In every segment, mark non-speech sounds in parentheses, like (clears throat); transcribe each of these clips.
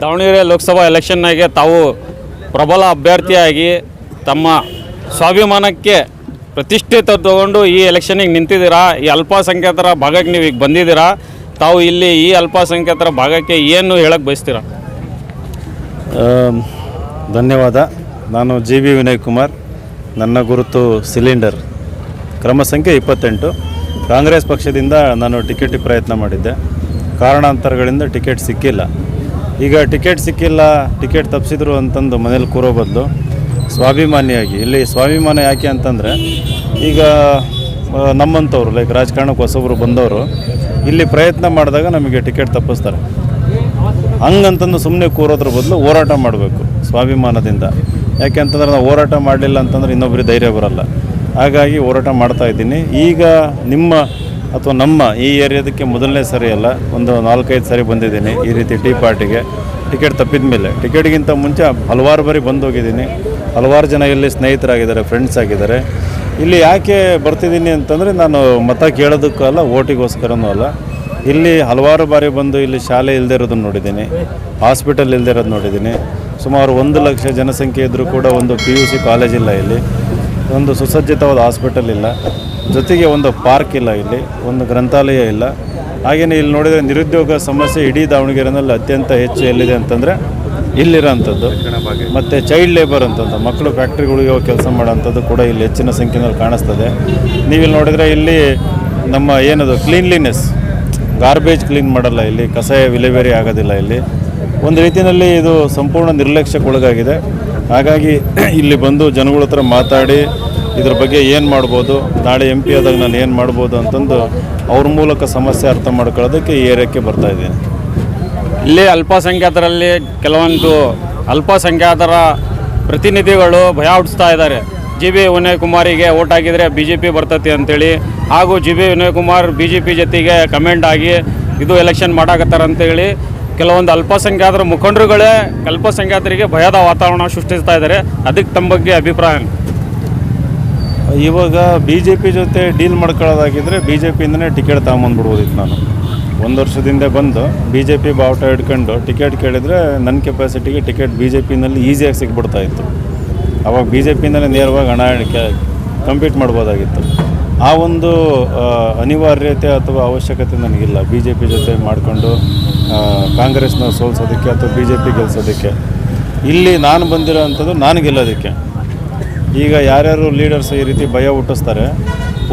ದಾವಣಗೆರೆ ಲೋಕಸಭಾ ಎಲೆಕ್ಷನ್ನಾಗೆ ತಾವು ಪ್ರಬಲ ಅಭ್ಯರ್ಥಿಯಾಗಿ ತಮ್ಮ ಸ್ವಾಭಿಮಾನಕ್ಕೆ ಪ್ರತಿಷ್ಠೆ ತಗೊಂಡು ಈ ಎಲೆಕ್ಷನಿಗೆ ನಿಂತಿದ್ದೀರಾ? ಈ ಅಲ್ಪಸಂಖ್ಯಾತರ ಭಾಗಕ್ಕೆ ನೀವು ಈಗ ಬಂದಿದ್ದೀರಾ? ತಾವು ಇಲ್ಲಿ ಈ ಅಲ್ಪಸಂಖ್ಯಾತರ ಭಾಗಕ್ಕೆ ಏನು ಹೇಳಕ್ಕೆ ಬಯಸ್ತೀರಾ? ಧನ್ಯವಾದ. ನಾನು ಜಿ ವಿ ವಿನಯ್ ಕುಮಾರ್, ನನ್ನ ಗುರುತು ಸಿಲಿಂಡರ್. ಕ್ರಮ ಸಂಖ್ಯೆ ಇಪ್ಪತ್ತೆಂಟು. ಕಾಂಗ್ರೆಸ್ ಪಕ್ಷದಿಂದ ನಾನು ಟಿಕೆಟ್ ಪ್ರಯತ್ನ ಮಾಡಿದ್ದೆ. ಕಾರಣಾಂತರಗಳಿಂದ ಟಿಕೆಟ್ ಸಿಕ್ಕಿಲ್ಲ. ಈಗ ಟಿಕೆಟ್ ಸಿಕ್ಕಿಲ್ಲ, ಟಿಕೆಟ್ ತಪ್ಪಿಸಿದ್ರು ಅಂತಂದು ಮನೇಲಿ ಕೂರೋ ಬದಲು ಸ್ವಾಭಿಮಾನಿಯಾಗಿ. ಇಲ್ಲಿ ಸ್ವಾಭಿಮಾನ ಯಾಕೆ ಅಂತಂದರೆ, ಈಗ ನಮ್ಮಂಥವ್ರು ಲೈಕ್ ರಾಜಕಾರಣಕ್ಕೆ ಹೊಸಬ್ರು ಬಂದವರು, ಇಲ್ಲಿ ಪ್ರಯತ್ನ ಮಾಡಿದಾಗ ನಮಗೆ ಟಿಕೆಟ್ ತಪ್ಪಿಸ್ತಾರೆ. ಹಂಗಂತಂದು ಸುಮ್ಮನೆ ಕೂರೋದ್ರ ಬದಲು ಹೋರಾಟ ಮಾಡಬೇಕು ಸ್ವಾಭಿಮಾನದಿಂದ. ಯಾಕೆ ಅಂತಂದ್ರೆ ನಾವು ಹೋರಾಟ ಮಾಡಲಿಲ್ಲ ಅಂತಂದ್ರೆ ಇನ್ನೊಬ್ಬರಿಗೆ ಧೈರ್ಯ ಬರಲ್ಲ. ಹಾಗಾಗಿ ಹೋರಾಟ ಮಾಡ್ತಾ ಇದ್ದೀನಿ. ಈಗ ನಿಮ್ಮ ಅಥವಾ ನಮ್ಮ ಈ ಏರಿಯಾದಕ್ಕೆ ಮೊದಲನೇ ಸರಿ ಅಲ್ಲ, ಒಂದು ನಾಲ್ಕೈದು ಸರಿ ಬಂದಿದ್ದೀನಿ ಈ ರೀತಿ ಟೀ ಪಾರ್ಟಿಗೆ. ಟಿಕೆಟ್ ತಪ್ಪಿದ ಮೇಲೆ, ಟಿಕೆಟ್ಗಿಂತ ಮುಂಚೆ ಹಲವಾರು ಬಾರಿ ಬಂದು ಹೋಗಿದ್ದೀನಿ ಹಲವಾರು ಜನ ಇಲ್ಲಿ ಸ್ನೇಹಿತರಾಗಿದ್ದಾರೆ ಫ್ರೆಂಡ್ಸ್ ಆಗಿದ್ದಾರೆ. ಇಲ್ಲಿ ಯಾಕೆ ಬರ್ತಿದ್ದೀನಿ ಅಂತಂದರೆ, ನಾನು ಮತ ಕೇಳೋದಕ್ಕೂ ಅಲ್ಲ, ಓಟಿಗೋಸ್ಕರನೂ ಅಲ್ಲ. ಇಲ್ಲಿ ಹಲವಾರು ಬಾರಿ ಬಂದು ಇಲ್ಲಿ ಶಾಲೆ ಇಲ್ಲದೆ ಇರೋದನ್ನು ನೋಡಿದ್ದೀನಿ ಹಾಸ್ಪಿಟಲ್ ಇಲ್ಲದೆ ಇರೋದು ನೋಡಿದ್ದೀನಿ. ಸುಮಾರು ಒಂದು ಲಕ್ಷ ಜನಸಂಖ್ಯೆ ಇದ್ದರೂ ಕೂಡ ಒಂದು ಪಿ ಯು ಸಿ ಕಾಲೇಜಿಲ್ಲ ಇಲ್ಲಿ. ಒಂದು ಸುಸಜ್ಜಿತವಾದ ಹಾಸ್ಪಿಟಲ್ ಇಲ್ಲ. ಜೊತೆಗೆ ಒಂದು ಪಾರ್ಕ್ ಇಲ್ಲ ಇಲ್ಲಿ, ಒಂದು ಗ್ರಂಥಾಲಯ ಇಲ್ಲ. ಹಾಗೆಯೇ ಇಲ್ಲಿ ನೋಡಿದರೆ ನಿರುದ್ಯೋಗ ಸಮಸ್ಯೆ ಇಡೀ ದಾವಣಗೆರೆನಲ್ಲಿ ಅತ್ಯಂತ ಹೆಚ್ಚು ಎಲ್ಲಿದೆ ಅಂತಂದರೆ ಇಲ್ಲಿರೋಂಥದ್ದು. ಮತ್ತು ಚೈಲ್ಡ್ ಲೇಬರ್ ಅಂತಂದು ಮಕ್ಕಳು ಫ್ಯಾಕ್ಟ್ರಿಗಳಿಗೆ ಹೋಗಿ ಕೆಲಸ ಮಾಡೋಂಥದ್ದು ಕೂಡ ಇಲ್ಲಿ ಹೆಚ್ಚಿನ ಸಂಖ್ಯೆಯಲ್ಲಿ ಕಾಣಿಸ್ತದೆ. ನೀವಿಲ್ಲಿ ನೋಡಿದರೆ ಇಲ್ಲಿ ನಮ್ಮ ಏನದು ಕ್ಲೀನ್ಲಿನೆಸ್ ಗಾರ್ಬೇಜ್ ಕ್ಲೀನ್ ಮಾಡಲ್ಲ ಇಲ್ಲಿ ಕಸ ವಿಲೇವೇರಿ ಆಗೋದಿಲ್ಲ ಇಲ್ಲಿ. ಒಂದು ರೀತಿಯಲ್ಲಿ ಇದು ಸಂಪೂರ್ಣ ನಿರ್ಲಕ್ಷ್ಯಕ್ಕೊಳಗಾಗಿದೆ ಹಾಗಾಗಿ (clears throat) ಇಲ್ಲಿ ಬಂದು ಜನಗಳ ಹತ್ರ ಮಾತಾಡಿ ಇದ್ರ ಬಗ್ಗೆ ಏನು ಮಾಡ್ಬೋದು? ನಾಳೆ ಎಂ ಪಿ ಆದಾಗ ನಾನು ಏನು ಮಾಡ್ಬೋದು ಅಂತಂದು ಅವ್ರ ಮೂಲಕ ಸಮಸ್ಯೆ ಅರ್ಥ ಮಾಡ್ಕೊಳ್ಳೋದಕ್ಕೆ ಈ ಏರಿಯಾಕ್ಕೆ ಬರ್ತಾ ಇದ್ದೀನಿ. ಇಲ್ಲಿ ಅಲ್ಪಸಂಖ್ಯಾತರಲ್ಲಿ ಕೆಲವೊಂದು ಅಲ್ಪಸಂಖ್ಯಾತರ ಪ್ರತಿನಿಧಿಗಳು ಭಯ ಹುಟ್ಟಿಸ್ತಾ ಇದ್ದಾರೆ. ಜಿ ಬಿ ವಿನಯ್ ಕುಮಾರಿಗೆ ಓಟ್ ಹಾಕಿದರೆ ಬಿ ಜೆ ಪಿ ಬರ್ತೈತಿ ಅಂತೇಳಿ ಹಾಗೂ G B Vinay Kumar B J P ಜೊತೆಗೆ ಕಮೆಂಟ್ ಆಗಿ ಇದು ಎಲೆಕ್ಷನ್ ಮಾಡಾಕತ್ತಾರ ಅಂತೇಳಿ ಕೆಲವೊಂದು ಅಲ್ಪಸಂಖ್ಯಾತರ ಮುಖಂಡರುಗಳೇ ಅಲ್ಪಸಂಖ್ಯಾತರಿಗೆ ಭಯದ ವಾತಾವರಣ ಸೃಷ್ಟಿಸ್ತಾ ಇದ್ದಾರೆ. ಅದಕ್ಕೆ ತಮ್ಮ ಬಗ್ಗೆ ಅಭಿಪ್ರಾಯ? ಇವಾಗ ಬಿ ಜೆ ಪಿ ಜೊತೆ ಡೀಲ್ ಮಾಡ್ಕೊಳ್ಳೋದಾಗಿದ್ದರೆ ಬಿ ಜೆ ಪಿಯಿಂದನೇ ಟಿಕೆಟ್ ತಗೊಂಬಂದ್ಬಿಡ್ಬೋದಿತ್ತು ನಾನು. ಒಂದು ವರ್ಷದಿಂದ ಬಂದು ಬಿ ಜೆ ಪಿ ಬಾವುಟ ಹಿಡ್ಕೊಂಡು ಟಿಕೆಟ್ ಕೇಳಿದರೆ ನನ್ನ ಕೆಪಾಸಿಟಿಗೆ ಟಿಕೆಟ್ ಬಿ ಜೆ ಪಿನಲ್ಲಿ ಈಸಿಯಾಗಿ ಸಿಗ್ಬಿಡ್ತಾಯಿತ್ತು ಅವಾಗ ಬಿ ಜೆ ಪಿಯಿಂದಲೇ ನೇರವಾಗಿ ಹಣ ಕಂಪೀಟ್ ಮಾಡ್ಬೋದಾಗಿತ್ತು. ಆ ಒಂದು ಅನಿವಾರ್ಯತೆ ಅಥವಾ ಅವಶ್ಯಕತೆ ನನಗಿಲ್ಲ. ಬಿ ಜೆ ಪಿ ಜೊತೆ ಮಾಡಿಕೊಂಡು ಕಾಂಗ್ರೆಸ್ನ ಸೋಲ್ಸೋದಕ್ಕೆ ಅಥವಾ ಬಿ ಜೆ ಪಿ ಗೆಲ್ಸೋದಕ್ಕೆ. ಇಲ್ಲಿ ನಾನು ಬಂದಿರೋ ಅಂಥದ್ದು ನಾನು ಗೆಲ್ಲೋದಕ್ಕೆ. ಈಗ ಯಾರ್ಯಾರು ಲೀಡರ್ಸ್ ಈ ರೀತಿ ಭಯ ಹುಟ್ಟಿಸ್ತಾರೆ,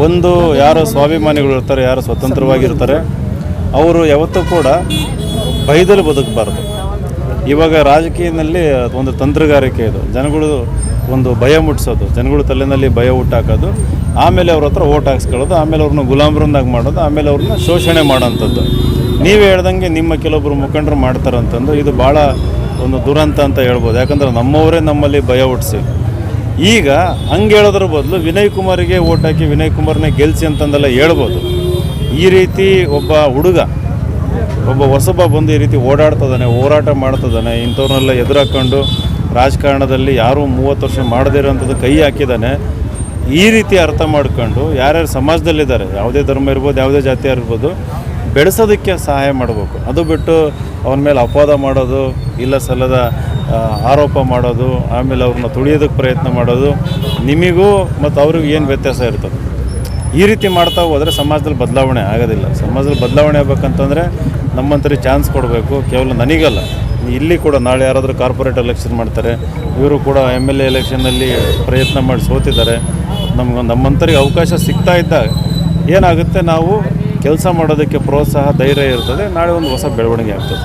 ಒಂದು ಯಾರು ಸ್ವಾಭಿಮಾನಿಗಳು ಇರ್ತಾರೆ, ಯಾರು ಸ್ವತಂತ್ರವಾಗಿರ್ತಾರೆ, ಅವರು ಯಾವತ್ತೂ ಕೂಡ ಭಯದಲ್ಲಿ ಬದುಕಬಾರ್ದು. ಇವಾಗ ರಾಜಕೀಯದಲ್ಲಿ ಒಂದು ತಂತ್ರಗಾರಿಕೆ ಇದು. ಜನಗಳು ಒಂದು ಭಯ ಮುಟ್ಟಿಸೋದು ಜನಗಳು ತಲೆಯಲ್ಲಿ ಭಯ ಹುಟ್ಟಾಕೋದು. ಆಮೇಲೆ ಅವ್ರ ಹತ್ರ ಓಟ್ ಹಾಕ್ಸ್ಕೊಳ್ಳೋದು. ಆಮೇಲೆ ಅವ್ರನ್ನ ಗುಲಾಮ್ರನ್ನಾಗಿ ಮಾಡೋದು. ಆಮೇಲೆ ಅವ್ರನ್ನ ಶೋಷಣೆ ಮಾಡೋಂಥದ್ದು. ನೀವು ಹೇಳ್ದಂಗೆ ನಿಮ್ಮ ಕೆಲವೊಬ್ಬರು ಮುಖಂಡರು ಮಾಡ್ತಾರಂತಂದು ಇದು ಭಾಳ ಒಂದು ದುರಂತ ಅಂತ ಹೇಳ್ಬೋದು. ಯಾಕಂದ್ರೆ ನಮ್ಮವರೇ ನಮ್ಮಲ್ಲಿ ಭಯ ಹುಟ್ಟಿಸಿ ಈಗ ಹಂಗೆ ಹೇಳೋದ್ರ ಬದಲು ವಿನಯ್ ಕುಮಾರಿಗೆ ಓಟ್ ಹಾಕಿ ವಿನಯ್ ಕುಮಾರ್ನೇ ಗೆಲ್ಸಿ ಅಂತಂದೆಲ್ಲ ಹೇಳ್ಬೋದು. ಈ ರೀತಿ ಒಬ್ಬ ಹುಡುಗ ಒಬ್ಬ ಹೊಸಬ ಬಂದು ಈ ರೀತಿ ಓಡಾಡ್ತದಾನೆ, ಹೋರಾಟ ಮಾಡ್ತದಾನೆ, ಇಂಥವ್ರನ್ನೆಲ್ಲ ಎದುರಾಕೊಂಡು ರಾಜಕಾರಣದಲ್ಲಿ ಯಾರೂ ಮೂವತ್ತು ವರ್ಷ ಮಾಡದೇ ಇರೋಂಥದ್ದು ಕೈ ಹಾಕಿದ್ದಾನೆ ಈ ರೀತಿ ಅರ್ಥ ಮಾಡ್ಕೊಂಡು ಯಾರ್ಯಾರು ಸಮಾಜದಲ್ಲಿದ್ದಾರೆ, ಯಾವುದೇ ಧರ್ಮ ಇರ್ಬೋದು, ಯಾವುದೇ ಜಾತಿ ಇರ್ಬೋದು, ಬೆಳೆಸೋದಕ್ಕೆ ಸಹಾಯ ಮಾಡಬೇಕು. ಅದು ಬಿಟ್ಟು ಅವನ ಮೇಲೆ ಅಪವಾದ ಮಾಡೋದು, ಇಲ್ಲ ಸಲ್ಲದ ಆರೋಪ ಮಾಡೋದು, ಆಮೇಲೆ ಅವ್ರನ್ನ ತುಳಿಯೋದಕ್ಕೆ ಪ್ರಯತ್ನ ಮಾಡೋದು, ನಿಮಗೂ ಮತ್ತು ಅವ್ರಿಗೂ ಏನು ವ್ಯತ್ಯಾಸ ಇರ್ತದೆ? ಈ ರೀತಿ ಮಾಡ್ತಾ ಹೋದರೆ ಸಮಾಜದಲ್ಲಿ ಬದಲಾವಣೆ ಆಗೋದಿಲ್ಲ. ಸಮಾಜದಲ್ಲಿ ಬದಲಾವಣೆ ಆಗ್ಬೇಕಂತಂದರೆ ನಮ್ಮಂತರಿಗೆ ಚಾನ್ಸ್ ಕೊಡಬೇಕು. ಕೇವಲ ನನಗಲ್ಲ, ಇಲ್ಲಿ ಕೂಡ ನಾಳೆ ಯಾರಾದರೂ ಕಾರ್ಪೊರೇಟ್ ಎಲೆಕ್ಷನ್ ಮಾಡ್ತಾರೆ, ಇವರು ಕೂಡ ಎಂ ಎಲ್ ಎ ಎಲೆಕ್ಷನ್ನಲ್ಲಿ ಪ್ರಯತ್ನ ಮಾಡಿ ಸೋತಿದ್ದಾರೆ. ನಮ್ಗೆ ನಮ್ಮಂತರಿಗೆ ಅವಕಾಶ ಸಿಗ್ತಾ ಇದ್ದಾಗ ಏನಾಗುತ್ತೆ? ನಾವು ಕೆಲಸ ಮಾಡೋದಕ್ಕೆ ಪ್ರೋತ್ಸಾಹ, ಧೈರ್ಯ ಇರ್ತದೆ. ನಾಳೆ ಒಂದು ಹೊಸ ಬೆಳವಣಿಗೆ ಆಗ್ತದೆ.